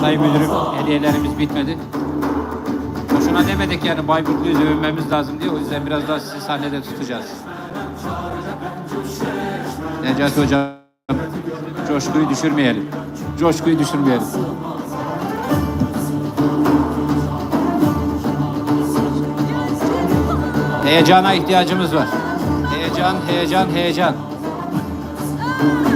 Sayın Müdürüm, hediyelerimiz bitmedi. Boşuna demedik yani Bayburtlu'yu övünmemiz lazım diye. O yüzden biraz daha sizi sahnede tutacağız. Necati Hocam, coşkuyu düşürmeyelim. Coşkuyu düşürmeyelim. Heyecana ihtiyacımız var. Heyecan, heyecan, heyecan. Sayın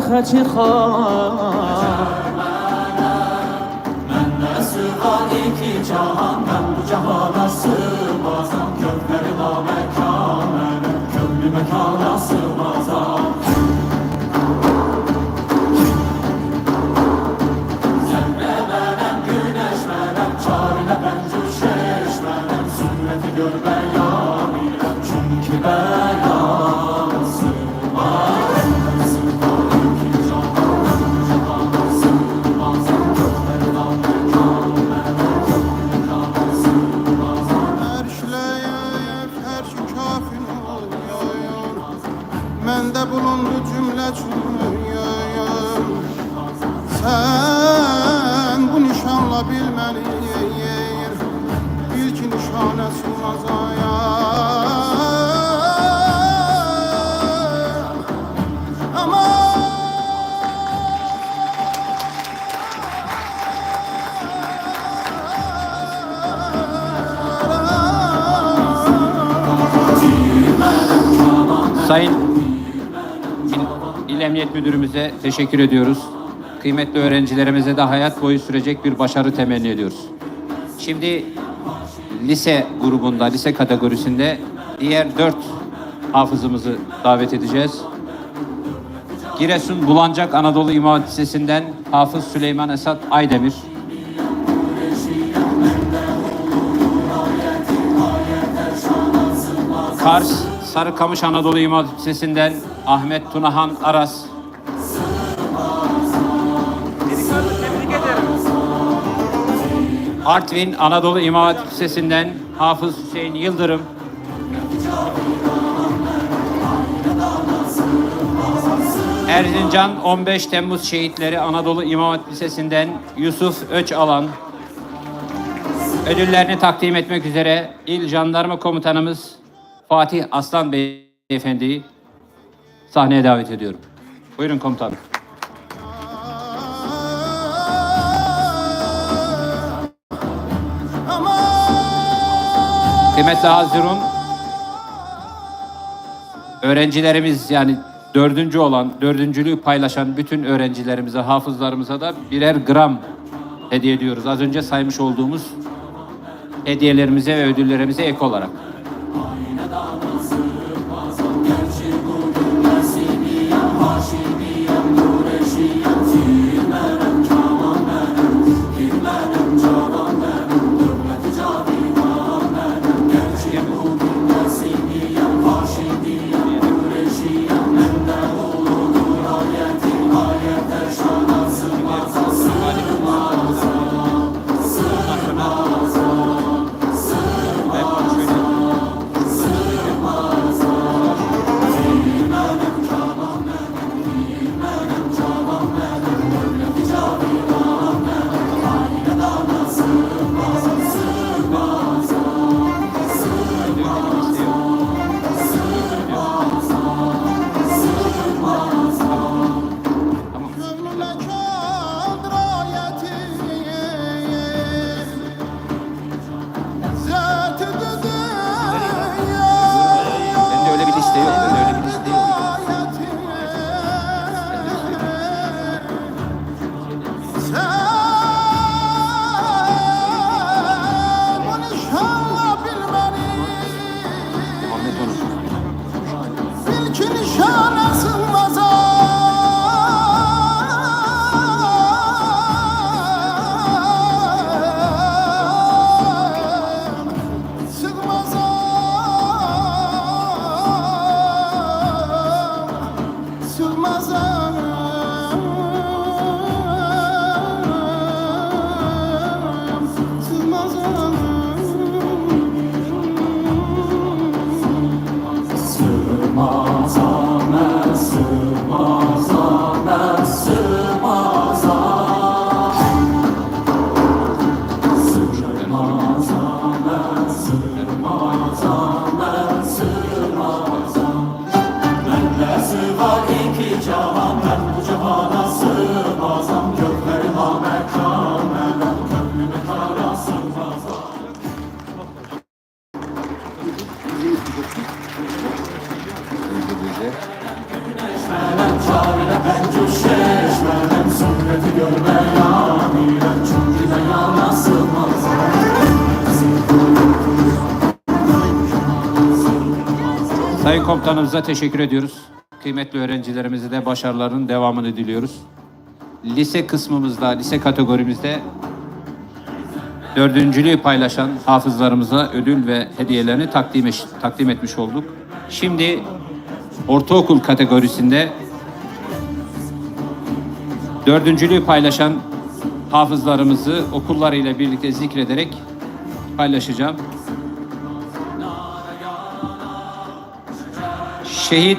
çıkar iki cahandan bu cahana sığ Sayın İl, İl Emniyet Müdürümüze teşekkür ediyoruz. Kıymetli öğrencilerimize de hayat boyu sürecek bir başarı temenni ediyoruz. Şimdi lise grubunda, lise kategorisinde diğer dört hafızımızı davet edeceğiz. Giresun Bulancak Anadolu İmam Lisesi'nden Hafız Süleyman Esat Aydemir. Kars Sarıkamış Anadolu İmam Lisesi'nden Ahmet Tunahan Aras. Artvin Anadolu İmam Hatip Lisesi'nden Hafız Hüseyin Yıldırım. Erzincan 15 Temmuz Şehitleri Anadolu İmam Hatip Lisesi'nden Yusuf Öçalan. Ödüllerini takdim etmek üzere İl Jandarma Komutanımız Fatih Aslan Beyefendi'yi sahneye davet ediyorum. Buyurun komutanım. Kıymetli Hazirun, öğrencilerimiz yani dördüncü olan, dördüncülüğü paylaşan bütün öğrencilerimize, hafızlarımıza da birer gram hediye ediyoruz. Az önce saymış olduğumuz hediyelerimize ve ödüllerimize ek olarak. Komutanımıza teşekkür ediyoruz. Kıymetli öğrencilerimize de başarılarının devamını diliyoruz. Lise kısmımızda, lise kategorimizde dördüncülüğü paylaşan hafızlarımıza ödül ve hediyelerini takdim, eş- takdim etmiş olduk. Şimdi ortaokul kategorisinde dördüncülüğü paylaşan hafızlarımızı okullarıyla birlikte zikrederek paylaşacağım. Şehit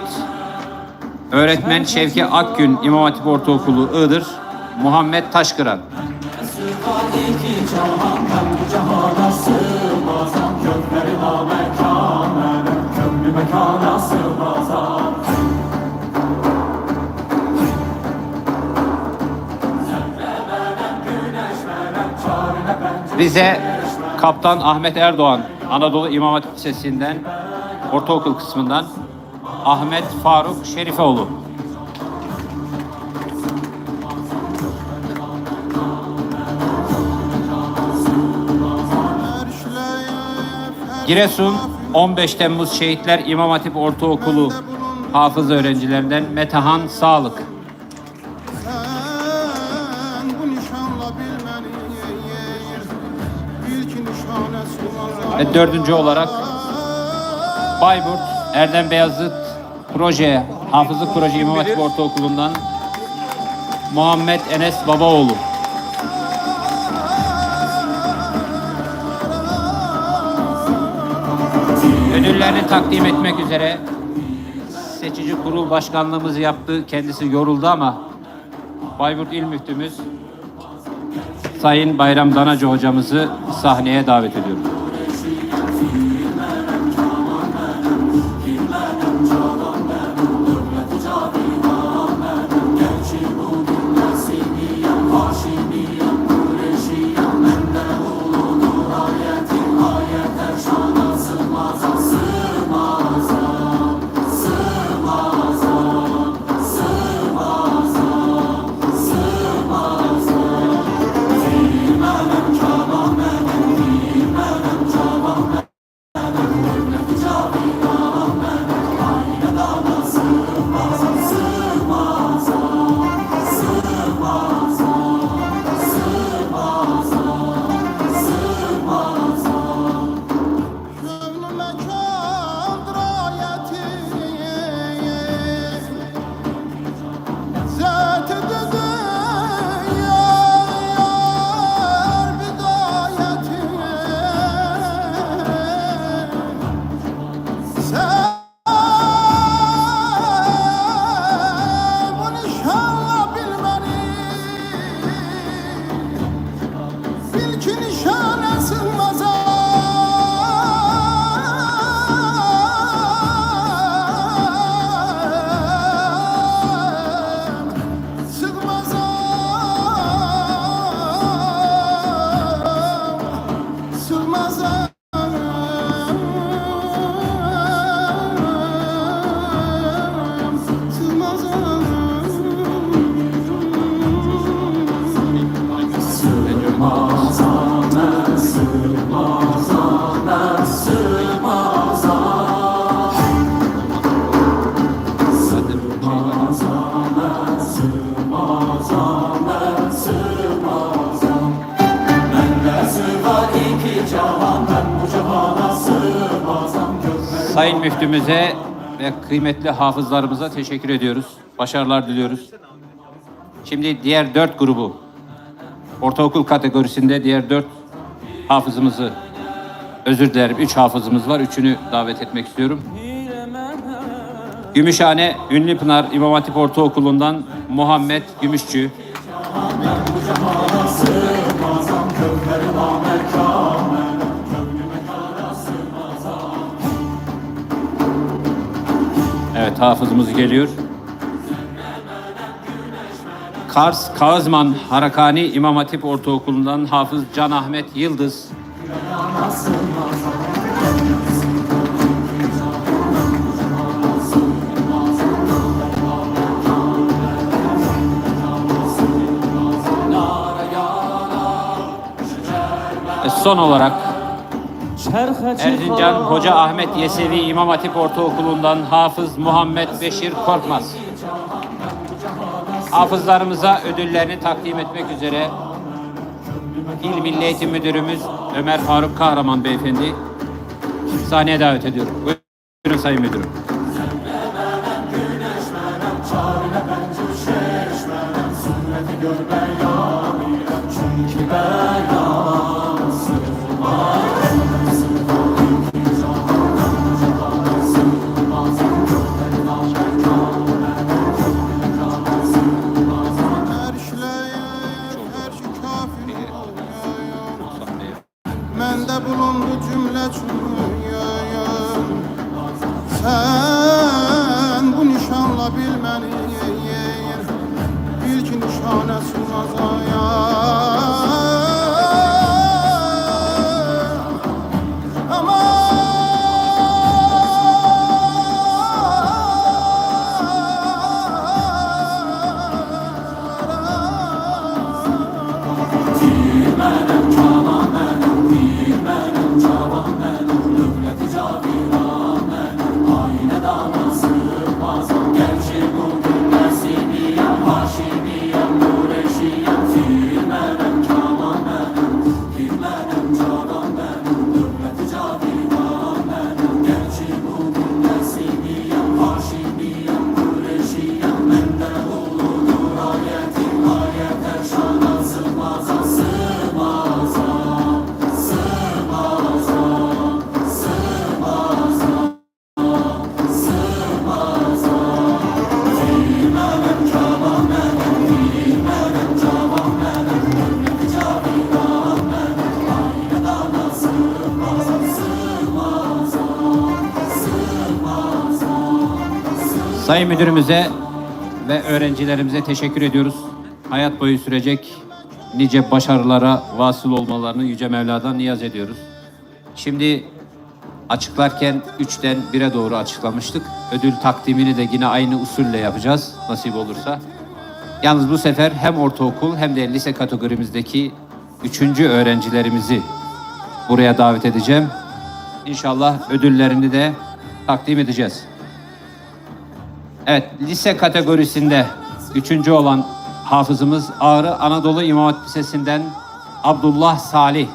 öğretmen Şevki Akgün İmam Hatip Ortaokulu Iğdır Muhammed Taşkıran. Rize Kaptan Ahmet Erdoğan Anadolu İmam Hatip Lisesi'nden ortaokul kısmından Ahmet Faruk Şerifeoğlu. Giresun 15 Temmuz Şehitler İmam Hatip Ortaokulu hafız öğrencilerinden Metehan Sağlık. Ve dördüncü olarak Bayburt Erdem Beyazıt Proje Hafızlık Proje İmam Hatip Ortaokulu'ndan Muhammed Enes Babaoğlu. Ödüllerini takdim etmek üzere seçici kurul başkanlığımızı yaptı. Kendisi yoruldu ama Bayburt İl Müftümüz Sayın Bayram Danacı hocamızı sahneye davet ediyorum. Sayın Müftümüze ve kıymetli hafızlarımıza teşekkür ediyoruz. Başarılar diliyoruz. Şimdi diğer dört grubu, ortaokul kategorisinde diğer dört hafızımızı, özür dilerim üç hafızımız var. Üçünü davet etmek istiyorum. Gümüşhane Ünlü Pınar İmam Hatip Ortaokulu'ndan Muhammed Gümüşçü. Evet hafızımız geliyor. Kars Kağızman Harakani İmam Hatip Ortaokulu'ndan Hafız Can Ahmet Yıldız. Ve son olarak Erzincan Hoca Ahmet Yesevi İmam Hatip Ortaokulu'ndan Hafız Muhammed Beşir Korkmaz. Hafızlarımıza ödüllerini takdim etmek üzere İl Milli Eğitim Müdürümüz Ömer Faruk Kahraman Beyefendi sahneye davet ediyorum. Buyurun Sayın Müdürüm. 안아줘 Sayın Müdürümüze ve öğrencilerimize teşekkür ediyoruz. Hayat boyu sürecek nice başarılara vasıl olmalarını Yüce Mevla'dan niyaz ediyoruz. Şimdi açıklarken 3'ten 1'e doğru açıklamıştık. Ödül takdimini de yine aynı usulle yapacağız nasip olursa. Yalnız bu sefer hem ortaokul hem de lise kategorimizdeki üçüncü öğrencilerimizi buraya davet edeceğim. İnşallah ödüllerini de takdim edeceğiz. Evet, lise kategorisinde üçüncü olan hafızımız Ağrı Anadolu İmam Hatip Lisesi'nden Abdullah Salih.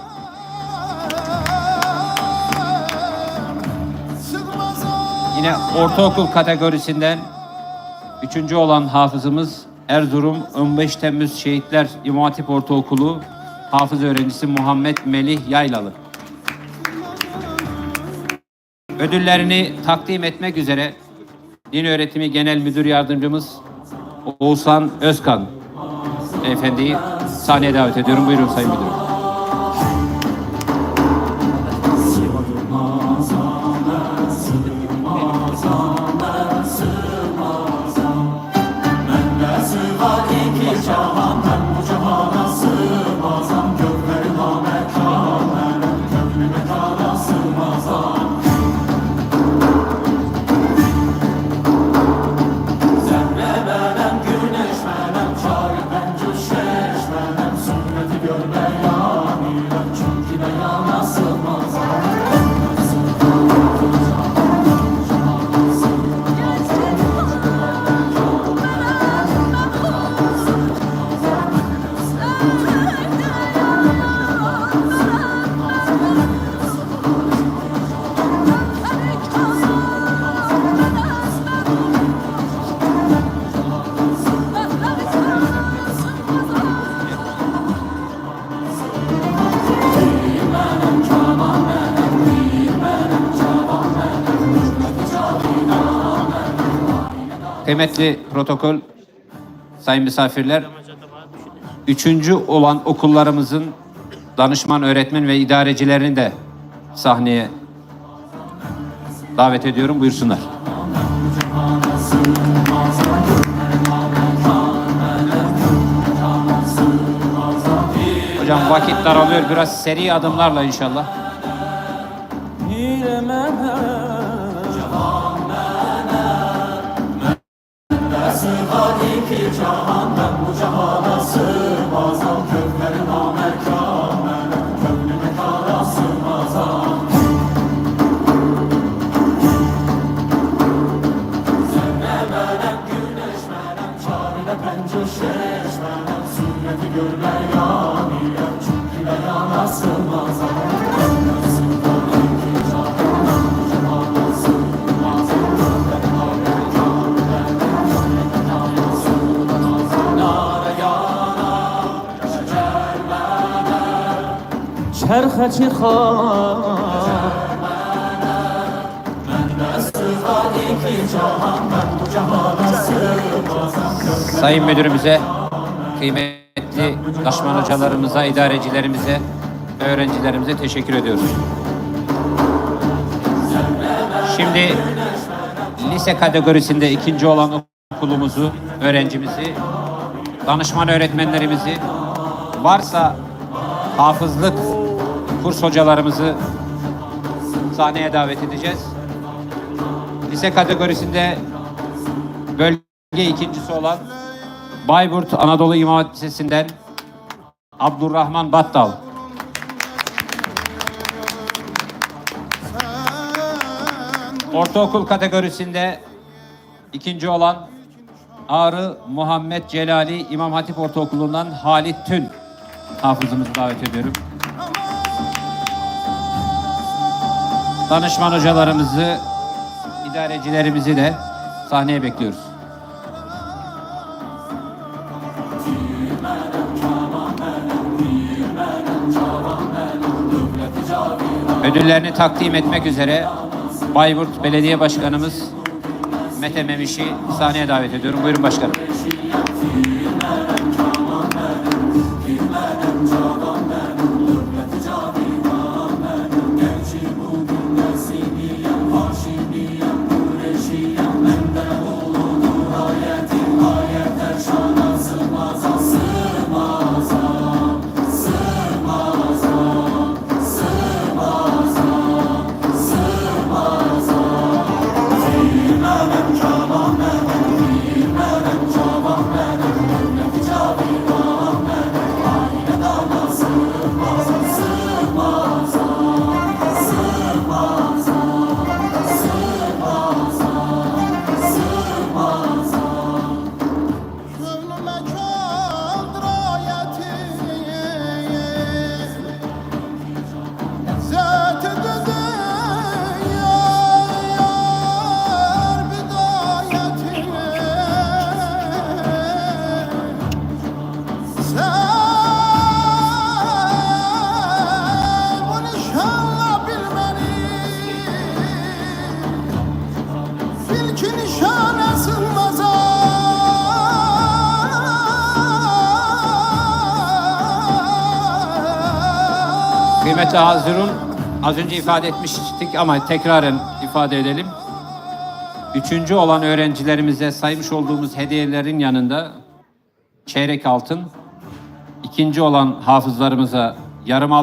Yine ortaokul kategorisinden üçüncü olan hafızımız Erzurum 15 Temmuz Şehitler İmam Hatip Ortaokulu hafız öğrencisi Muhammed Melih Yaylalı. Ödüllerini takdim etmek üzere Din Öğretimi Genel Müdür Yardımcımız Oğuzhan Özkan Beyefendi'yi sahneye davet ediyorum. Buyurun Sayın Müdürüm. Kıymetli protokol, sayın misafirler, üçüncü olan okullarımızın danışman, öğretmen ve idarecilerini de sahneye davet ediyorum. Buyursunlar. Hocam vakit daralıyor. Biraz seri adımlarla inşallah. چرخ چرخا Sayın Müdürümüze, kıymetli danışman hocalarımıza, idarecilerimize, öğrencilerimize teşekkür ediyoruz. Şimdi lise kategorisinde ikinci olan okulumuzu, öğrencimizi, danışman öğretmenlerimizi, varsa hafızlık kurs hocalarımızı sahneye davet edeceğiz. Lise kategorisinde bölge ikincisi olan Bayburt Anadolu İmam Hatip Lisesi'nden Abdurrahman Battal. Ortaokul kategorisinde ikinci olan Ağrı Muhammed Celali İmam Hatip Ortaokulu'ndan Halit Tün hafızımızı davet ediyorum. Danışman hocalarımızı, idarecilerimizi de sahneye bekliyoruz. Ödüllerini takdim etmek üzere Bayburt Belediye Başkanımız Mete Memiş'i sahneye davet ediyorum. Buyurun başkanım. Hazirun, az önce ifade etmiştik ama tekraren ifade edelim. Üçüncü olan öğrencilerimize saymış olduğumuz hediyelerin yanında çeyrek altın, ikinci olan hafızlarımıza yarım altın,